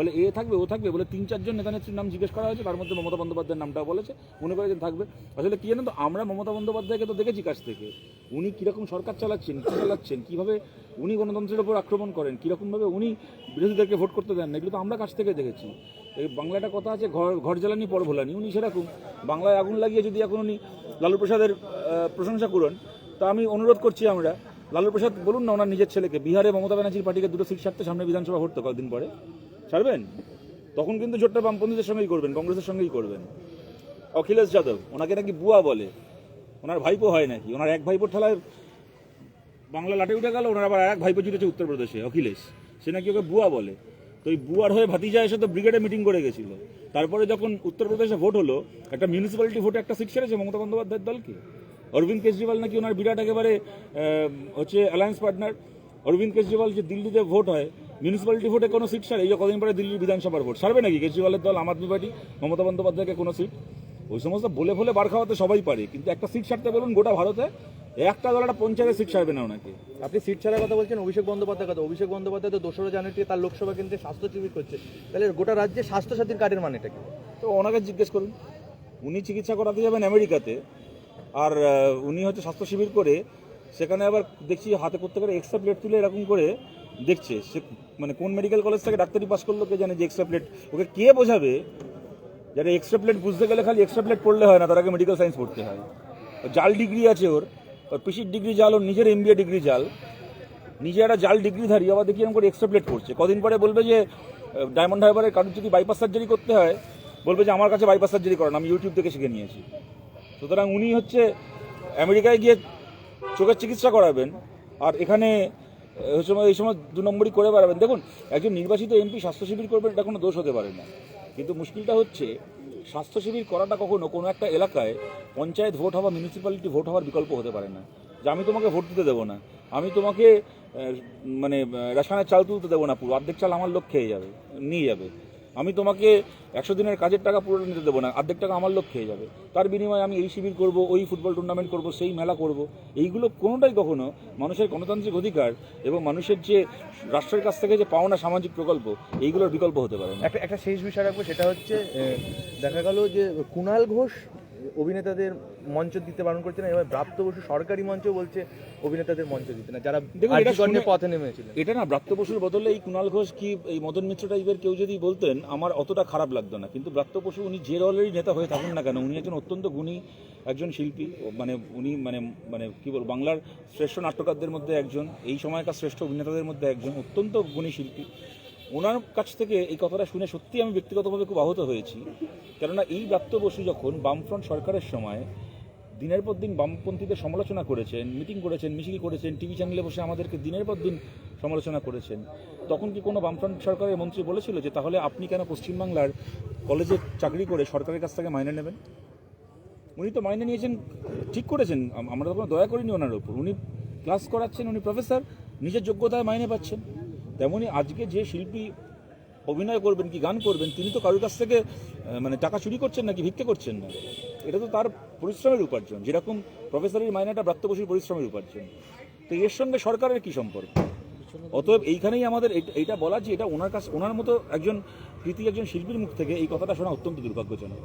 বলে, এ থাকবে, ও থাকবে। বলে, তিন, চারজন নেতা নেত্রীর নাম জিজ্ঞেস করা হয়েছে, তার মধ্যে মমতা বন্দ্যোপাধ্যায়ের নামটাও বলেছে, মনে করে যে থাকবে। আসলে কি জানেন তো, আমরা মমতা বন্দ্যোপাধ্যায়কে তো দেখেছি কাছ থেকে। উনি কীরকম সরকার চালাচ্ছেন, কী চালাচ্ছেন, কীভাবে উনি গণতন্ত্রের উপর আক্রমণ করেন, কীরকমভাবে উনি বিরোধীদেরকে ভোট করতে দেন না, এগুলো তো আমরা কাছ থেকে দেখেছি। এই বাংলাটা কথা আছে, ঘর ঘর জ্বালানি, পর ভোলানি, উনি সেরকম। বাংলায় আগুন লাগিয়ে যদি এখন উনি লালু প্রসাদের প্রশংসা করুন তা আমি অনুরোধ করছি আমরা, লালু প্রসাদ বলুন না ওনার নিজের ছেলেকে, বিহারে মমতা ব্যানার্জির পার্টিকে দুটো সিট ছাড়তে সামনে বিধানসভা ভোট তো কয়েকদিন পরে। ছাড়বেন? তখন কিন্তু জোটটা বামপন্থীদের সঙ্গেই করবেন, কংগ্রেসের সঙ্গেই করবেন। অখিলেশ যাদব, ওনাকে নাকি বুয়া বলে। ওনার ভাইপো হয় নাকি? ওনার এক ভাইপোর ঠেলায় বাংলা লাটে উঠে গেল, ওনার আবার এক ভাইপো জিতেছে উত্তরপ্রদেশে, অখিলেশ। সে নাকি ওকে বুয়া বলে। তো এই বুয়ার হয়ে ভাতিজা এসে তো ব্রিগেডে মিটিং করে গেছিল। তারপরে যখন উত্তরপ্রদেশে ভোট হলো, একটা মিউনিসিপ্যালিটি ভোটে একটা সিট ছেড়েছে মমতা বন্দ্যোপাধ্যায়ের দলকে। অরবিন্দ কেজরিওয়াল নাকি ওনার বিরাট একেবারে হচ্ছে অ্যালায়েন্স পার্টনার অরবিন্দ কেজরিওয়াল যে দিল্লিতে ভোট হয় মিউনিসিপ্যালিটি ভোটে কোনো সিট ছাড়ে। এই যে কদিন পরে দিল্লির বিধানসভার ভোট। ছাড়বে নাকি? কেজরিওয়ালের দল আম আদমি পার্টি মমতা বন্দ্যোপাধ্যায়কে কোনো সিট ওই সমস্ত বলে ফলে বার খাওয়াতে সবাই পারে। কিন্তু একটা সিট ছাড়তে বলুন গোটা ভারতে একটা দল একটা পঞ্চায়েতের সিট ছাড়বে না ওনাকে। আপনি সিট ছাড়ার কথা বলছেন অভিষেক বন্দ্যোপাধ্যায় কথা। অভিষেক বন্দ্যোপাধ্যায় তো দোসরা জানুয়ারি তার লোকসভা কেন্দ্রে স্বাস্থ্য শিবির করছে। তাহলে গোটা রাজ্যে স্বাস্থ্যসাথীর কার্ডের মানেটা কি? তো ওনাকে জিজ্ঞেস করুন। উনি চিকিৎসা করাতে যাবেন আমেরিকাতে। আর উনি হচ্ছে স্বাস্থ্য শিবির করে সেখানে আবার দেখছি হাতে করতে করে এক্সট্রা প্লেট তুলে এরকম করে দেখছে, সে মানে কোন মেডিকেল কলেজ থেকে ডাক্তারি পাস করল কে জানে যে এক্সট্রা প্লেট ওকে কে বোঝাবে যারা এক্সট্রা প্লেট বুঝতে গেলে খালি এক্সট্রা প্লেট পড়লে হয় না, তার আগে মেডিকেল সায়েন্স পড়তে হয়। জাল ডিগ্রি আছে ওর ওর পিসির ডিগ্রি জাল, ওর নিজের এমবিএ ডিগ্রি জাল। নিজে একটা জাল ডিগ্রিধারী আবার দেখি এরকম করে এক্সট্রা প্লেট করছে কদিন পরে বলবে যে ডায়মন্ড হারবারের কারোর যদি বাইপাস সার্জারি করতে হয়, বলবে যে, আমার কাছে বাইপাস সার্জারি করেন, আমি ইউটিউব থেকে শিখে নিয়েছি। সুতরাং উনি হচ্ছে আমেরিকায় গিয়ে চোখের চিকিৎসা করাবেন, আর এখানে হচ্ছে এই সময় দু নম্বরই করে বেড়াবেন। দেখুন, একজন নির্বাচিত এমপি স্বাস্থ্য শিবির করবেন এটা কোনো দোষ হতে পারে না। কিন্তু মুশকিলটা হচ্ছে, স্বাস্থ্য শিবির করাটা কখনো কোনো একটা এলাকায় পঞ্চায়েত ভোট হওয়া মিউনিসিপ্যালিটি ভোট হওয়ার বিকল্প হতে পারে না। যে আমি তোমাকে ভোট দিতে দেবো না, আমি তোমাকে মানে রেশনের চাল তুলতে দেবো না পুরো, অর্ধেক চাল আমার লোক খেয়ে যাবে, নিয়ে যাবে। আমি তোমাকে একশো দিনের কাজের টাকা পুরো নিতে দেবো না, অর্ধেক টাকা আমার লোক খেয়ে যাবে। তার বিনিময়ে আমি এই শিবির করব, ওই ফুটবল টুর্নামেন্ট করব, সেই মেলা করব। এইগুলো কোনোটাই কখনো মানুষের গণতান্ত্রিক অধিকার এবং মানুষের যে রাষ্ট্রের কাছ থেকে যে পাওনা সামাজিক প্রকল্প, এইগুলোর বিকল্প হতে পারে একটা একটা শেষ বিষয় রাখব, সেটা হচ্ছে দেখা গেল যে কুণাল ঘোষ অভিনেতাদের মঞ্চ দিতে বারণ করছে না এবার প্রাপ্ত বসু সরকারি মঞ্চ বলছে অভিনেতাদের মঞ্চ দিতে না যারা দেখুন, এটা আর্যিকর পথে নেমেছিলেন। এটা না ব্রাত্য বসুর বদলে এই কুণাল ঘোষ কি এই মদন মিত্র টাইপের কেউ যদি বলতেন আমার অতটা খারাপ লাগতো না। কিন্তু ব্রাত্য বসু উনি যে দলেরই নেতা হয়ে থাকুন না কেন উনি একজন অত্যন্ত গুণী একজন শিল্পী মানে উনি মানে মানে কি বল বাংলার শ্রেষ্ঠ নাট্যকারদের মধ্যে একজন এই সময়কার শ্রেষ্ঠ অভিনেতাদের মধ্যে একজন অত্যন্ত গুণী শিল্পী। ওনার কাছ থেকে এই কথাটা শুনে সত্যি আমি ব্যক্তিগতভাবে খুব আহত হয়েছি। কেননা এই ব্রাত্য বসু যখন বামফ্রন্ট সরকারের সময় দিনের পর দিন বামপন্থীদের সমালোচনা করেছেন, মিটিং করেছেন, মিছিল করেছেন, টিভি চ্যানেলে বসে আমাদেরকে দিনের পর দিন সমালোচনা করেছেন, তখন কি কোনো বামফ্রন্ট সরকারের মন্ত্রী বলেছিল যে, তাহলে আপনি কেন পশ্চিমবাংলার কলেজে চাকরি করে সরকারের কাছ থেকে মাইনে নেবেন? উনি তো মাইনে নিয়েছেন, ঠিক করেছেন। আমরা তো দয়া করিনি ওনার ওপর। উনি ক্লাস করাচ্ছেন, উনি প্রফেসর, নিজের যোগ্যতায় মাইনে পাচ্ছেন। তেমনি আজকে যে শিল্পী অভিনয় করবেন কি গান করবেন তিনি তো কারোর কাছ থেকে মানে টাকা চুরি করছেন নাকি ভিক্ষে করছেন না? এটা তো তার পরিশ্রমের উপার্জন। যেরকম প্রফেসরের মাইনেটা প্রাপ্ত বসুর পরিশ্রমের উপার্জন। তো এর সঙ্গে সরকারের কি সম্পর্ক? অতএব এইখানেই আমাদের এইটা- এইটা বলা যে এটা ওনার কাছে ওনার মতো একজন কৃতি একজন শিল্পীর মুখ থেকে এই কথাটা শোনা অত্যন্ত দুর্ভাগ্যজনক।